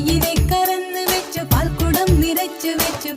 കയ്യിലെ കറന്ന് വെച്ച് പാൽക്കുടം നിറച്ച് വെച്ച്